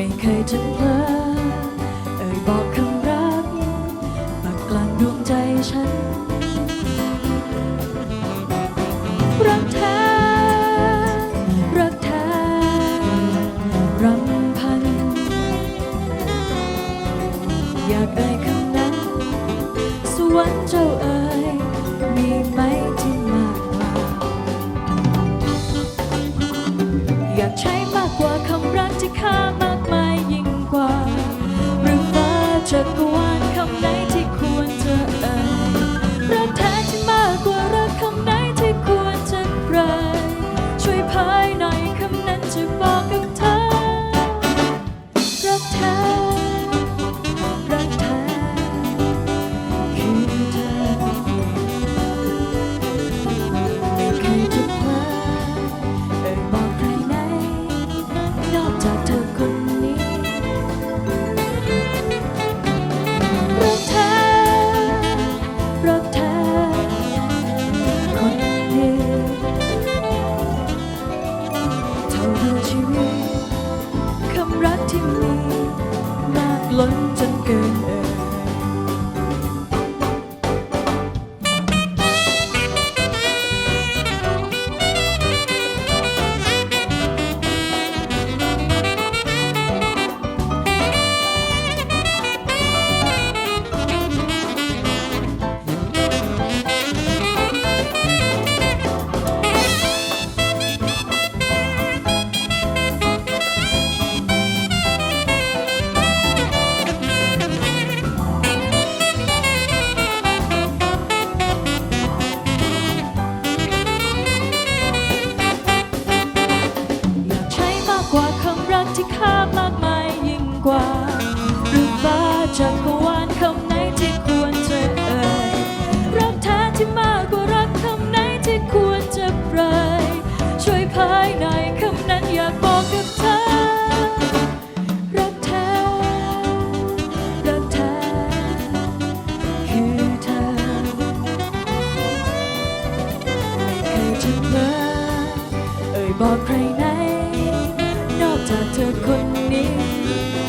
จนเพลอเอ่ยบอกคำรักปักกลางดวงใจฉัน รักแท้รักแท้รำพัน อยากเอ่ย มา รักที่ค่ามากมายยิ่งกว่า หรือว่าจักรวาลคำไหนที่ควรจะเอ่ยรักแท้ที่มากกว่ารักคำไหนที่ควรจะปรยช่วยพายหน่อยคำนั้นอยากบอกกับเธอ รักแท้ รักแท้ คือเธอเคยจะเพลอเอ่ยบอกใคร เธอคนนี้